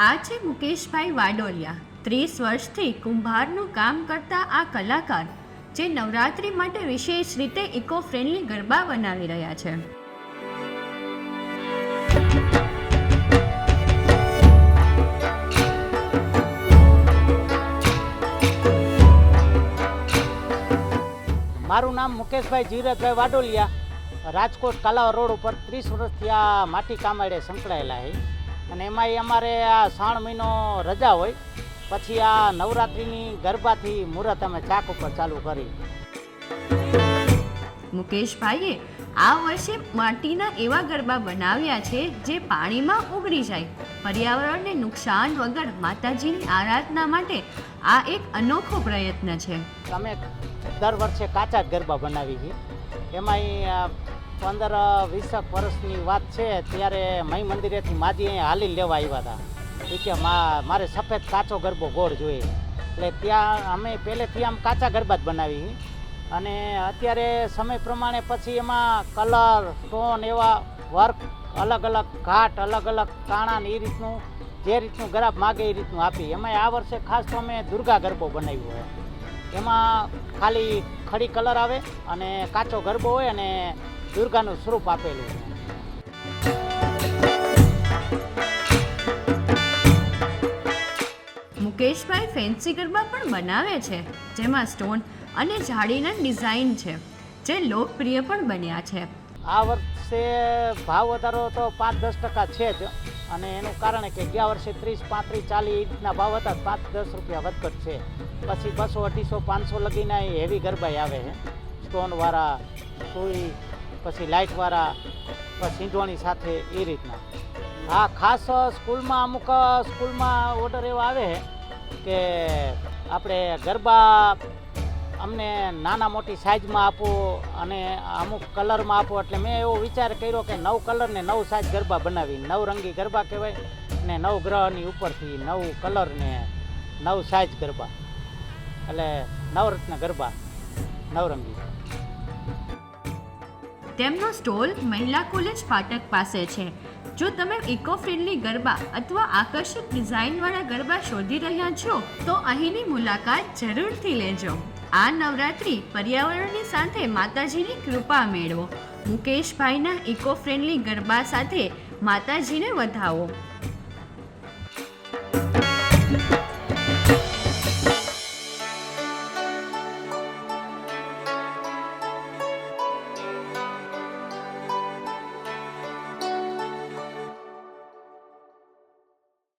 આ છે મુકેશભાઈ વાડોલિયા. ત્રીસ વર્ષથી કુંભારનું કામ કરતા આ કલાકાર, જે નવરાત્રિ માટે વિશેષ રીતે ઇકો ફ્રેન્ડલી ગરબા બનાવી રહ્યા છે. મારું નામ મુકેશભાઈ જીરજભાઈ વાડોલિયા. રાજકોટ કાલાવા રોડ ઉપર ત્રીસ વર્ષથી આ માટી કામાડે સંકળાયેલા છે. અને એમાંય અમારે આ શ્રાવણ મહિનો રજા હોય પછી આ નવરાત્રિની ગરબાથી મુહૂર્ત અમે ચાક ઉપર ચાલુ કરી. મુકેશભાઈએ આ વર્ષે માટીના એવા ગરબા બનાવ્યા છે જે પાણીમાં ઉગડી જાય. પર્યાવરણને નુકસાન વગર માતાજીની આરાધના માટે આ એક અનોખો પ્રયત્ન છે. અમે દર વર્ષે કાચા ગરબા બનાવી છીએ. એમાંય આ પંદર વીસક વર્ષની વાત છે, ત્યારે મહી મંદિરેથી માજી અહીંયા હાલી લેવા આવ્યા હતા. એ કે મારે સફેદ કાચો ગરબો ગોળ જોઈએ. એટલે ત્યાં અમે પહેલેથી આમ કાચા ગરબા જ બનાવી. અને અત્યારે સમય પ્રમાણે પછી એમાં કલર, સ્ટોન એવા વર્ક અલગ અલગ ઘાટ અલગ અલગ કાણા ને એ રીતનું, જે રીતનું ગરાબ માગે એ રીતનું આપી. એમાં આ વર્ષે ખાસ તો અમે દુર્ગા ગરબો બનાવ્યો હોય. એમાં ખાલી ખડી કલર આવે અને કાચો ગરબો હોય અને દુર્ગાનું સ્વરૂપ આપેલું છે. મુકેશભાઈ ફેન્સી ગરબા પણ બનાવે છે જેમાં સ્ટોન અને જાળીના ડિઝાઇન છે જે લોકપ્રિય પણ બન્યા છે. આ વર્ષે ભાવ વધારો તો પાંચ દસ ટકા છે જ અને એનું કારણ કે ગયા વર્ષે ત્રીસ પાંત્રીસ ચાલીસ રીતના ભાવ હતા પાંચ દસ રૂપિયા વધઘટ છે. પછી બસો અઢીસો પાંચસો લગીને હેવી ગરબાઈ આવે છે. સ્ટોનવાળા સુઈ પછી લાઇટવાળા સીંધોણી સાથે એ રીતના. હા, ખાસ સ્કૂલમાં અમુક સ્કૂલમાં ઓર્ડર એવો આવે કે આપણે ગરબા અમને નાના મોટી સાઇઝમાં આપો અને અમુક કલરમાં આપો. એટલે મેં એવો વિચાર કર્યો કે નવ કલર ને નવ સાઇઝ ગરબા બનાવી. નવરંગી ગરબા કહેવાય ને નવ ગ્રહની ઉપરથી નવ કલર ને નવ સાઇઝ ગરબા. એટલે નવરત્ન ગરબા નવરંગી તેમનો સ્ટોલ મહિલા કોલેજ ફાટક પાસે છે. જો તમે ઇકો ફ્રેન્ડલી ગરબા અથવા આકર્ષક ડિઝાઇનવાળા ગરબા શોધી રહ્યા છો, તો અહીંની મુલાકાત જરૂરથી લેજો. આ નવરાત્રિ પર્યાવરણની સાથે માતાજીની કૃપા મેળવો. મુકેશભાઈના ઇકો ફ્રેન્ડલી ગરબા સાથે માતાજીને વધાવો.